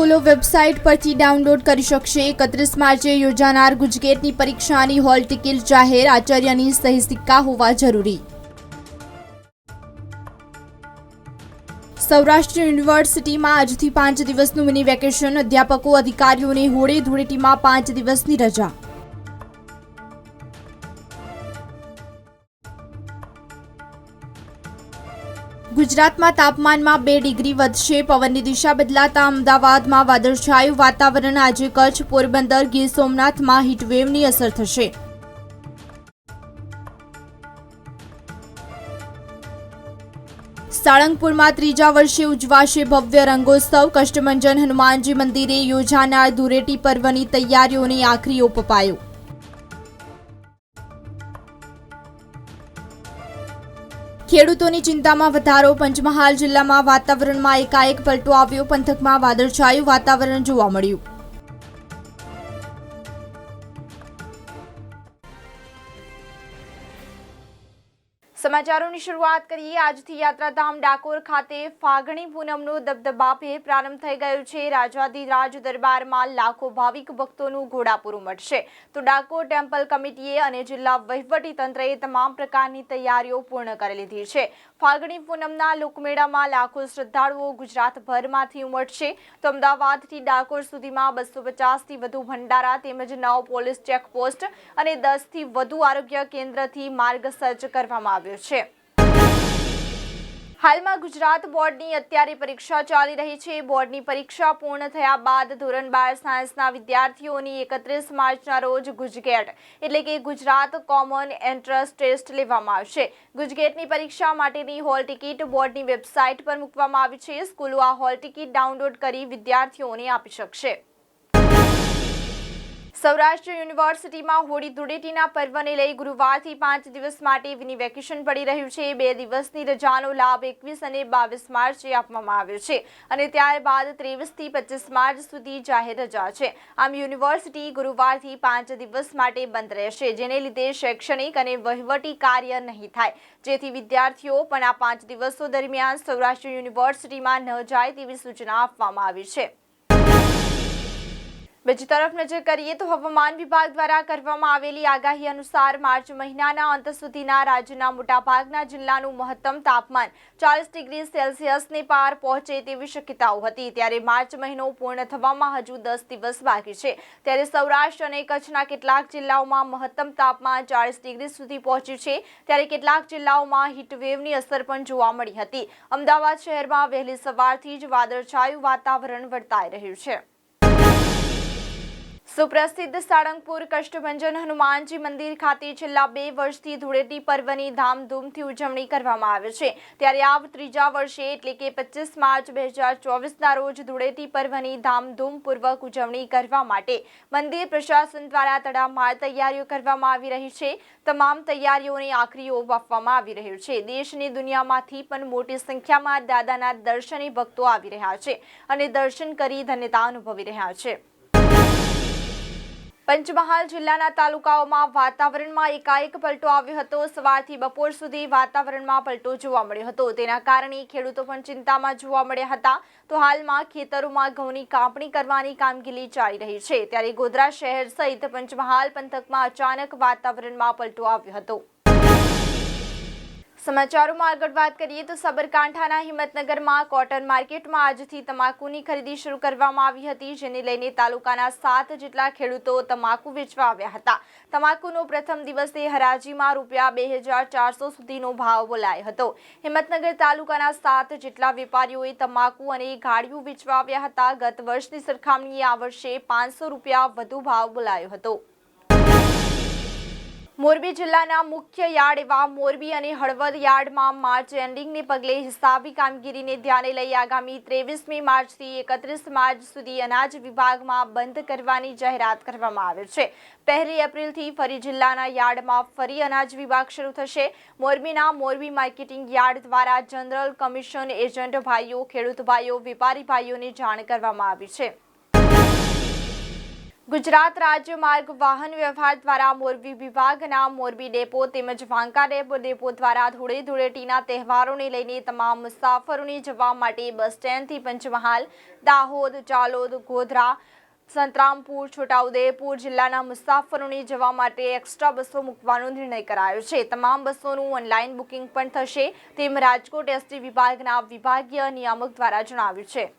સ્કૂલો વેબસાઇટ પરથી ડાઉનલોડ કરી શકશે. એકત્રીસ માર્ચે યોજાનાર ગુજકેટની પરીક્ષાની હોલ ટિકિટ જાહેર, આચાર્યની સહી સિક્કા હોવા જરૂરી. સૌરાષ્ટ્ર યુનિવર્સિટીમાં આજથી પાંચ દિવસનું મિની વેકેશન. અધ્યાપકો, અધિકારીઓને હોળી ધૂળેટીમાં પાંચ દિવસની રજા. ગુજરાતમાં તાપમાનમાં બે ડિગ્રી વધશે. પવનની દિશા બદલાતા અમદાવાદમાં વાદળછાયું વાતાવરણ. આજે કચ્છ, પોરબંદર, ગીર સોમનાથમાં હીટવેવની અસર થશે. સાળંગપુરમાં ત્રીજા વર્ષે ઉજવાશે ભવ્ય રંગોત્સવ. કષ્ટમંજન હનુમાનજી મંદિરે યોજાનાર ધૂળેટી પર્વની તૈયારીઓને આખરી ઓપ અપાયો. ખેડૂતોની ચિંતામાં વધારો. પંચમહાલ જિલ્લામાં વાતાવરણમાં એકાએક પલટો આવ્યો. પંથકમાં વાદળછાયું વાતાવરણ જોવા મળ્યું. સમાચારોની શરૂઆત કરીએ. આજથી યાત્રાધામ ડાકોર ખાતે ફાગણી પૂનમનો દબદબાભે પ્રારંભ થઈ ગયો છે. રાજાધિરાજ દરબારમાં લાખો ભાવિક ભક્તોનું ઘોડાપુરું ઉમટશે તો ડાકોર ટેમ્પલ કમિટીએ અને જિલ્લા વહીવટી તંત્રએ તમામ પ્રકારની તૈયારીઓ પૂર્ણ કરી લીધી છે. ફાગણી પૂનમના લોકમેળામાં લાખો શ્રદ્ધાળુઓ ગુજરાતભરમાંથી ઉમટશે. તો અમદાવાદથી ડાકોર સુધીમાં બસો પચાસથી વધુ ભંડારા તેમજ નવ પોલીસ ચેકપોસ્ટ અને દસથી વધુ આરોગ્ય કેન્દ્રથી માર્ગ સજ્જ કરવામાં આવ્યો છે. હાલમાં ગુજરાત બોર્ડની અત્યારે પરીક્ષા ચાલી રહી છે. બોર્ડની પરીક્ષા પૂર્ણ થયા બાદ ધોરણ બાર સાયન્સના વિદ્યાર્થીઓની એકત્રીસ માર્ચના રોજ ગુજગેટ એટલે કે ગુજરાત કોમન એન્ટ્રન્સ ટેસ્ટ લેવામાં આવશે. ગુજગેટની પરીક્ષા માટેની હોલ ટિકિટ બોર્ડની વેબસાઇટ પર મૂકવામાં આવી છે. સ્કૂલો આ હોલ ટિકિટ ડાઉનલોડ કરી વિદ્યાર્થીઓને આપી શકશે. સૌરાષ્ટ્ર યુનિવર્સિટીમાં હોળી ધૂળેટીના પર્વને લઈ ગુરુવારથી પાંચ દિવસ માટે મિની વેકેશન પડી રહ્યું છે. બે દિવસની રજાનો લાભ એકવીસ અને બાવીસ માર્ચે આપવામાં આવ્યો છે અને ત્યારબાદ ત્રેવીસથી પચીસ માર્ચ સુધી જાહેર રજા છે. આમ યુનિવર્સિટી ગુરુવારથી પાંચ દિવસ માટે બંધ રહેશે, જેને લીધે શૈક્ષણિક અને વહીવટી કાર્ય નહીં થાય. જેથી વિદ્યાર્થીઓ પણ આ પાંચ દિવસો દરમિયાન સૌરાષ્ટ્ર યુનિવર્સિટીમાં ન જાય તેવી સૂચના આપવામાં આવી છે. બીજી તરફ નજર કરીએ તો હવામાન વિભાગ દ્વારા કરવામાં આવેલી આગાહી અનુસાર માર્ચ મહિનાના અંત સુધીના રાજ્યના મોટાભાગના જિલ્લાનું મહત્તમ તાપમાન ચાલીસ ડિગ્રી સેલ્સિયસને પાર પહોંચે તેવી શક્યતાઓ હતી. ત્યારે માર્ચ મહિનો પૂર્ણ થવામાં હજુ દસ દિવસ બાકી છે. ત્યારે સૌરાષ્ટ્ર અને કચ્છના કેટલાક જિલ્લાઓમાં મહત્તમ તાપમાન ચાલીસ ડિગ્રી સુધી પહોંચ્યું છે. ત્યારે કેટલાક જિલ્લાઓમાં હીટવેવની અસર પણ જોવા મળી હતી. અમદાવાદ શહેરમાં વહેલી સવારથી જ વાદળછાયું વાતાવરણ વર્તાઈ રહ્યું છે. સુપ્રસિદ્ધ સાળંગપુર કષ્ટભંજન હનુમાનજી મંદિર ખાતે છેલ્લા બે વર્ષથી ધૂળેટી પર્વની ધામધૂમથી ઉજવણી કરવામાં આવે છે. ત્યારે આ ત્રીજા વર્ષે એટલે કે પચીસ માર્ચ બે હજાર ચોવીસના રોજ ધૂળેટી પર્વની ધામધૂમપૂર્વક ઉજવણી કરવા માટે મંદિર પ્રશાસન દ્વારા તડામાર તૈયારીઓ કરવામાં આવી રહી છે. તમામ તૈયારીઓને આખરી ઓપ આપવામાં આવી રહ્યો છે. દેશની દુનિયામાંથી પણ મોટી સંખ્યામાં દાદાના દર્શને ભક્તો આવી રહ્યા છે અને દર્શન કરી ધન્યતા અનુભવી રહ્યા છે. પંચમહાલ જિલ્લાના તાલુકાઓમાં વાતાવરણમાં એકાએક પલટો આવ્યો હતો. સવારથી બપોર સુધી વાતાવરણમાં પલટો જોવા મળ્યો હતો. તેના કારણે ખેડૂતો પણ ચિંતામાં જોવા મળ્યા હતા. તો હાલમાં ખેતરોમાં ઘઉંની કાપણી કરવાની કામગીરી ચાલી રહી છે. ત્યારે ગોધરા શહેર સહિત પંચમહાલ પંથકમાં અચાનક વાતાવરણમાં પલટો આવ્યો હતો. સમાચારોમાં આગળ વાત કરીએ તો સાબરકાંઠાના હિંમતનગરમાં કોટન માર્કેટમાં આજથી તમાકુની ખરીદી શરૂ કરવામાં આવી હતી, જેને લઈને તાલુકાના સાત જેટલા ખેડૂતો તમાકુ વેચવા આવ્યા હતા. તમાકુનો પ્રથમ દિવસે હરાજીમાં રૂપિયા બે હજાર ચારસો સુધીનો ભાવ બોલાયો હતો. હિંમતનગર તાલુકાના સાત જેટલા વેપારીઓએ તમાકુ અને ગાડીઓ વેચવા આવ્યા હતા. ગત વર્ષની સરખામણીએ આ વર્ષે પાંચસો રૂપિયા વધુ ભાવ બોલાયો હતો. મોરબી જિલ્લાના મુખ્ય યાર્ડ એવા મોરબી અને હળવદ યાર્ડમાં માર્ચ એન્ડિંગને પગલે હિસાબી કામગીરીને ધ્યાને લઈ આગામી ત્રેવીસમી માર્ચથી એકત્રીસ માર્ચ સુધી અનાજ વિભાગમાં બંધ કરવાની જાહેરાત કરવામાં આવી છે. પહેલી એપ્રિલથી ફરી જિલ્લાના યાર્ડમાં ફરી અનાજ વિભાગ શરૂ થશે. મોરબીના મોરબી માર્કેટિંગ યાર્ડ દ્વારા જનરલ કમિશન એજન્ટ ભાઈઓ, ખેડૂત ભાઈઓ, વેપારી ભાઈઓને જાણ કરવામાં આવી છે. ગુજરાત રાજ્ય માર્ગ વાહન વ્યવહાર દ્વારા મોરબી વિભાગના મોરબી ડેપો તેમજ વાંકા ડેપો ડેપો દ્વારા ધૂળે ધૂળેટીના તહેવારોને લઈને તમામ મુસાફરોને જવા માટે બસ સ્ટેન્ડથી પંચમહાલ, દાહોદ ચાલોદ ગોધરા, સંતરામપુર, છોટાઉદેપુર જિલ્લાના મુસાફરોને જવા માટે એક્સ્ટ્રા બસો મૂકવાનો નિર્ણય કરાયો છે. તમામ બસોનું ઓનલાઈન બુકિંગ પણ થશે. તેમ રાજકોટ એસટી વિભાગના વિભાગીય નિયામક દ્વારા જણાવ્યું છે.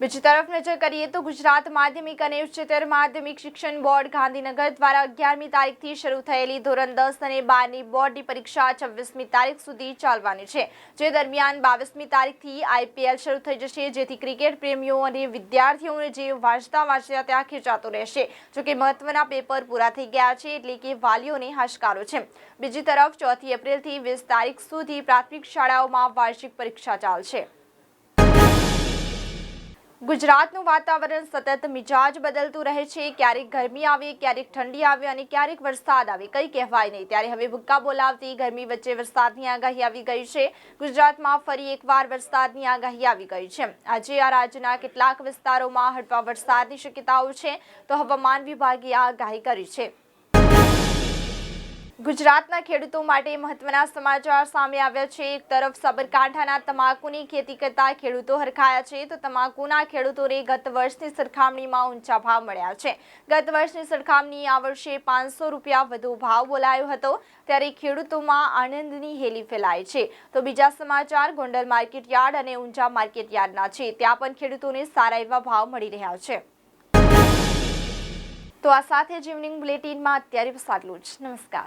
બીજી તરફ નજર કરીએ તો ગુજરાત માધ્યમિક અને ઉચ્ચતર માધ્યમિક શિક્ષણ બોર્ડ ગાંધીનગર દ્વારા અગિયારમી તારીખથી શરૂ થયેલી ધોરણ દસ અને બારની બોર્ડની પરીક્ષા છવ્વીસમી તારીખ સુધી ચાલવાની છે. જે દરમિયાન બાવીસમી તારીખથી આઈપીએલ શરૂ થઈ જશે, જેથી ક્રિકેટ પ્રેમીઓ અને વિદ્યાર્થીઓને જે વાંચતા વાંચતા ત્યાં ખેંચાતો રહેશે. જોકે મહત્વના પેપર પૂરા થઈ ગયા છે, એટલે કે વાલીઓને હાશકારો છે. બીજી તરફ ચોથી એપ્રિલથી વીસ તારીખ સુધી પ્રાથમિક શાળાઓમાં વાર્ષિક પરીક્ષા ચાલશે. ગુજરાતનું વાતાવરણ સતત મિજાજ બદલતું રહે છે. ક્યારેક ગરમી આવે, ક્યારેક ઠંડી આવે અને ક્યારેક વરસાદ આવે. કંઈ કહેવાય નહીં. ત્યારે હવે ભૂક્કા બોલાવતી ગરમી વચ્ચે વરસાદની આગાહી આવી ગઈ છે. ગુજરાતમાં ફરી એકવાર વરસાદની આગાહી આવી ગઈ છે. આજે આ રાજ્યના કેટલાક વિસ્તારોમાં હળવા વરસાદની શક્યતાઓ છે. તો હવામાન વિભાગે આ આગાહી કરી છે. ગુજરાતના ખેડૂતો માટે મહત્વના સમાચાર સામે આવ્યા છે. એક તરફ સાબરકાંઠાના તમાકુની ખેતી કરતા ખેડૂતો હરખાયા છે તો તમાકુના ખેડૂતોને ગત વર્ષની સરખામણીમાં ઊંચા ભાવ મળ્યા છે. ગત વર્ષની સરખામણી આ વર્ષે પાંચસો રૂપિયા વધુ ભાવ બોલાયો હતો. ત્યારે ખેડૂતોમાં આનંદની હેલી ફેલાય છે. તો બીજા સમાચાર, ગોંડલ માર્કેટ યાર્ડ અને ઊંઝા માર્કેટ યાર્ડના છે. ત્યાં પણ ખેડૂતોને સારા એવા ભાવ મળી રહ્યા છે. તો આ સાથે જ ઇવનિંગ બુલેટિનમાં અત્યારે સાટલું જ નમસ્કાર.